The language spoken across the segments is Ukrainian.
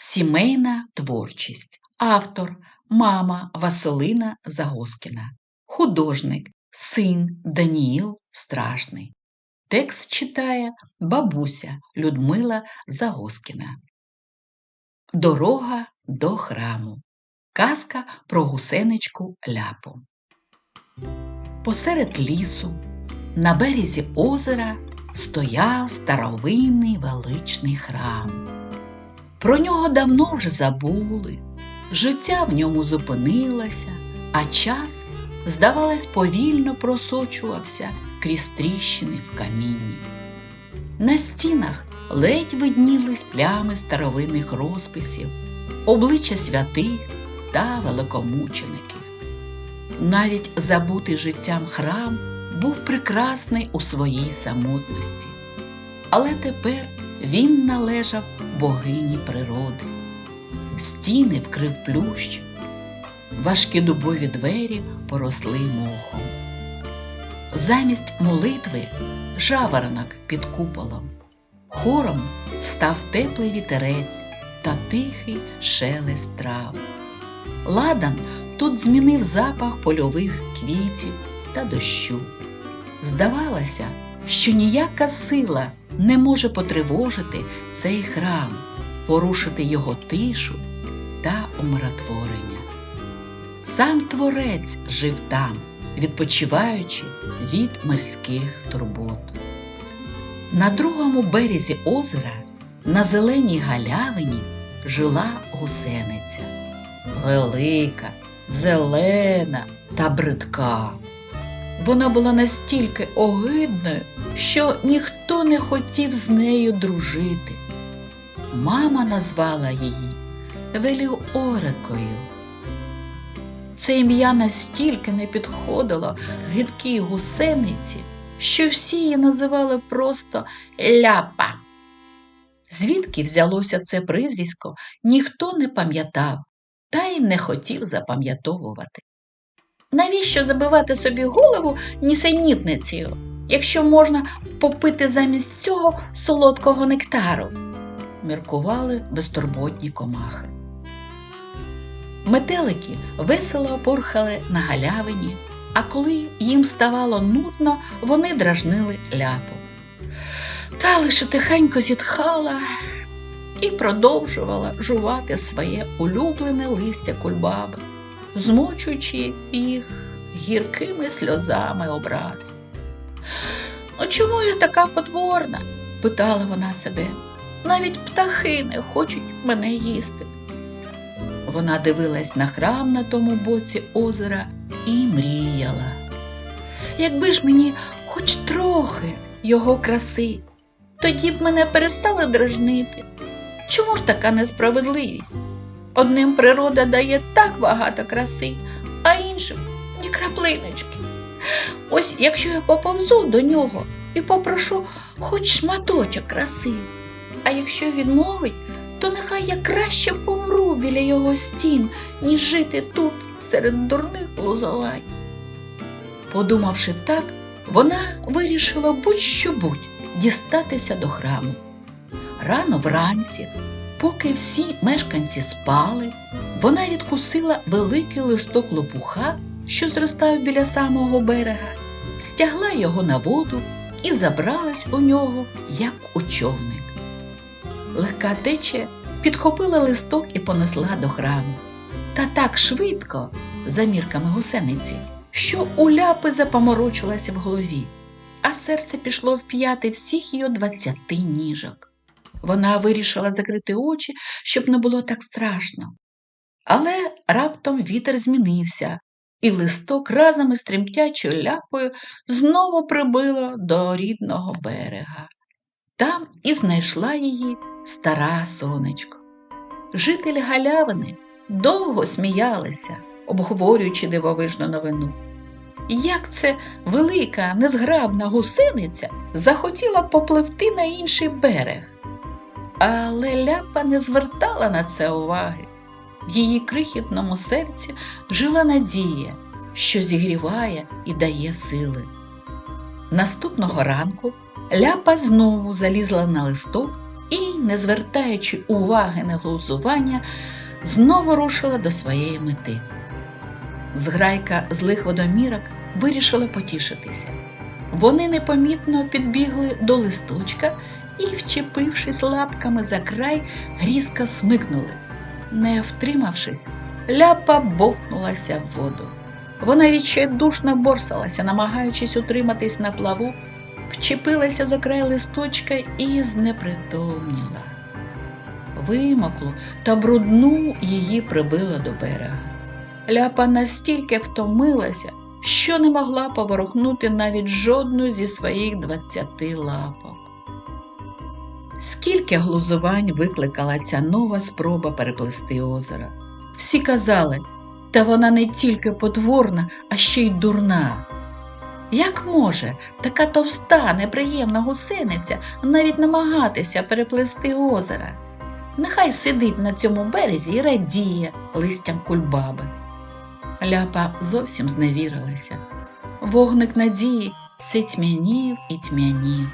Сімейна творчість. Автор мама Василина Загоскіна. Художник син Даніїл Стражний. Текст читає бабуся Людмила Загоскіна. Дорога до храму. Казка про гусеничку ляпу. Посеред лісу, на березі озера, стояв старовинний величний храм. Про нього давно вже забули, життя в ньому зупинилося, а час, здавалось, повільно просочувався крізь тріщини в камінні. На стінах ледь виднілись плями старовинних розписів, обличчя святих та великомучеників. Навіть забутий життям храм був прекрасний у своїй самотності, але тепер він належав богині природи. Стіни вкрив плющ, важкі дубові двері поросли мохом. Замість молитви жаворонок під куполом. Хором став теплий вітерець та тихий шелест трав. Ладан тут змінив запах польових квітів та дощу. Здавалося, що ніяка сила не може потривожити цей храм, порушити його тишу та умиротворення. Сам творець жив там, відпочиваючи від морських турбот. На другому березі озера, на зеленій галявині, жила гусениця. Велика, зелена та бридка. Вона була настільки огидною, що ніхто не хотів з нею дружити. Мама назвала її Веліорикою. Це ім'я настільки не підходило гидкій гусениці, що всі її називали просто ляпа. Звідки взялося це прізвисько, ніхто не пам'ятав та й не хотів запам'ятовувати. Навіщо забивати собі голову нісенітницею, якщо можна попити замість цього солодкого нектару? міркували безтурботні комахи. Метелики весело порхали на галявині, а коли їм ставало нудно, вони дражнили ляпу. Та лише тихенько зітхала і продовжувала жувати своє улюблене листя кульбаби, змочуючи їх гіркими сльозами образу. «А чому я така потворна? питала вона себе. Навіть птахи не хочуть мене їсти. Вона дивилась на храм на тому боці озера і мріяла. Якби ж мені хоч трохи його краси, тоді б мене перестали дражнити. Чому ж така несправедливість? Одним природа дає так багато краси, а іншим ні краплиночки. Ось якщо я поповзу до нього і попрошу хоч шматочок краси, а якщо відмовить, то нехай я краще помру біля його стін, ніж жити тут серед дурних глузувань. Подумавши так, вона вирішила будь-що будь дістатися до храму. Рано вранці, поки всі мешканці спали, вона відкусила великий листок лопуха, що зростав біля самого берега, стягла його на воду і забралась у нього, як у човник. Легка течія підхопила листок і понесла до храму. Та так швидко, за мірками гусениці, що у ляпи запоморочилася в голові, а серце пішло вп'яти всіх її двадцяти ніжок. Вона вирішила закрити очі, щоб не було так страшно. Але раптом вітер змінився, і листок разом із тремтячою ляпою знову прибило до рідного берега. Там і знайшла її стара сонечко. Жителі галявини довго сміялися, обговорюючи дивовижну новину. Як це велика, незграбна гусениця захотіла попливти на інший берег. Але ляпа не звертала на це уваги. В її крихітному серці жила надія, що зігріває і дає сили. Наступного ранку ляпа знову залізла на листок і, не звертаючи уваги на глузування, знову рушила до своєї мети. Зграйка злих водомірок вирішила потішитися. Вони непомітно підбігли до листочка і, вчепившись лапками за край, різко смикнули. Не втримавшись, ляпа бовтнулася в воду. Вона відчайдушно борсалася, намагаючись утриматись на плаву, вчепилася за край листочка і знепритомніла. Вимоклу та брудну її прибило до берега. Ляпа настільки втомилася, що не могла поворухнути навіть жодну зі своїх двадцяти лапок. Скільки глузувань викликала ця нова спроба переплести озеро. Всі казали, та вона не тільки потворна, а ще й дурна. Як може така товста, неприємна гусениця навіть намагатися переплести озеро? Нехай сидить на цьому березі і радіє листям кульбаби. Ляпа зовсім зневірилася. Вогник надії все тьмянів і тьмянів.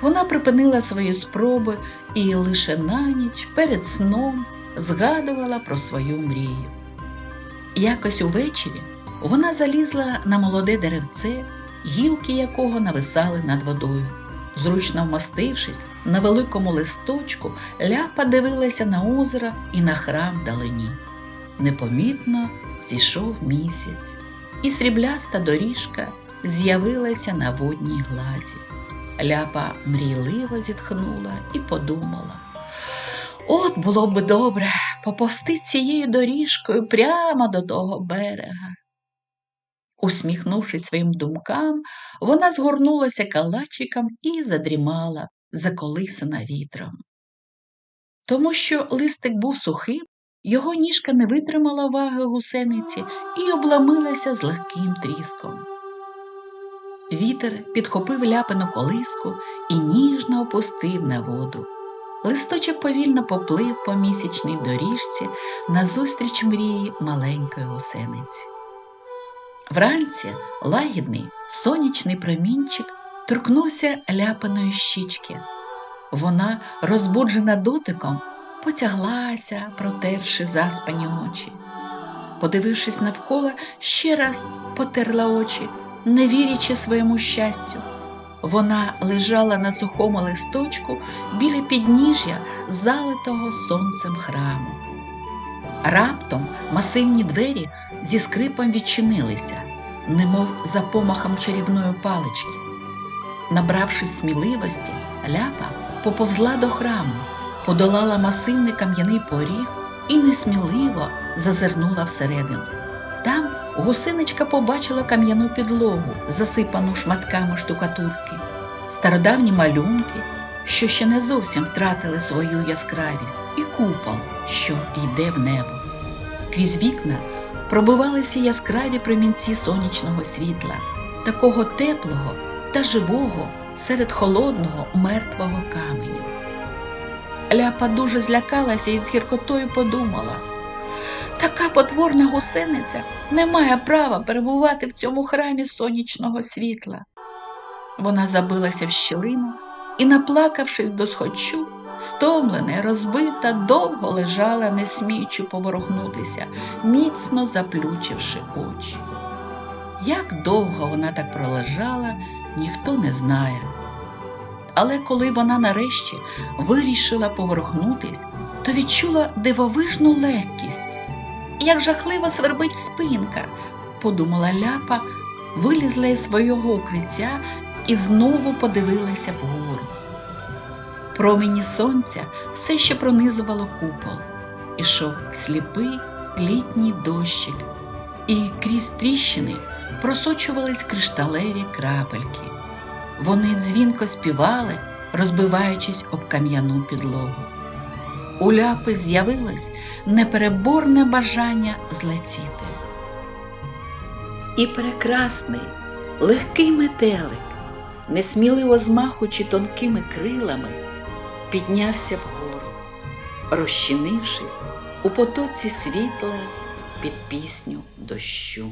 Вона припинила свої спроби і лише на ніч перед сном згадувала про свою мрію. Якось увечері вона залізла на молоде деревце, гілки якого нависали над водою. Зручно вмастившись на великому листочку, ляпа дивилася на озеро і на храм вдалині. Непомітно зійшов місяць, і срібляста доріжка з'явилася на водній гладі. Ляпа мрійливо зітхнула і подумала. От було б добре поповсти цією доріжкою прямо до того берега. Усміхнувшись своїм думкам, вона згорнулася калачиком і задрімала, заколисана вітром. Тому що листик був сухим, його ніжка не витримала ваги гусениці і обламилася з легким тріском. Вітер підхопив ляпину колиску і ніжно опустив на воду. Листочок повільно поплив по місячній доріжці назустріч мрії маленької гусениці. Вранці лагідний сонячний промінчик торкнувся ляпаної щічки. Вона, розбуджена дотиком, потяглася, протерши заспані очі. Подивившись навколо, ще раз потерла очі, не вірячи своєму щастю. Вона лежала на сухому листочку біля підніжжя залитого сонцем храму. Раптом масивні двері зі скрипом відчинилися, немов за помахом чарівної палички. Набравшись сміливості, ляпа поповзла до храму, подолала масивний кам'яний поріг і несміливо зазирнула всередину. Там гусиничка побачила кам'яну підлогу, засипану шматками штукатурки, стародавні малюнки, що ще не зовсім втратили свою яскравість, і купол, що йде в небо. Крізь вікна пробивалися яскраві промінці сонячного світла, такого теплого та живого серед холодного мертвого каменю. Ляпа дуже злякалася і з гіркотою подумала. Така потворна гусениця не має права перебувати в цьому храмі сонячного світла. Вона забилася в щілину і, наплакавшись до схочу, стомлена, розбита, довго лежала, не сміючи поворухнутися, міцно заплючивши очі. Як довго вона так пролежала, ніхто не знає. Але коли вона нарешті вирішила поворухнутись, то відчула дивовижну легкість. Як жахливо свербить спинка, подумала ляпа, вилізла із свого укриття і знову подивилася вгору. Промені сонця все ще пронизувало купол, ішов сліпий літній дощик, і крізь тріщини просочувались кришталеві крапельки. Вони дзвінко співали, розбиваючись об кам'яну підлогу. У ляпи з'явилось непереборне бажання злетіти. І прекрасний, легкий метелик, несміливо змахучи тонкими крилами, піднявся вгору, розчинившись у потоці світла під пісню дощу.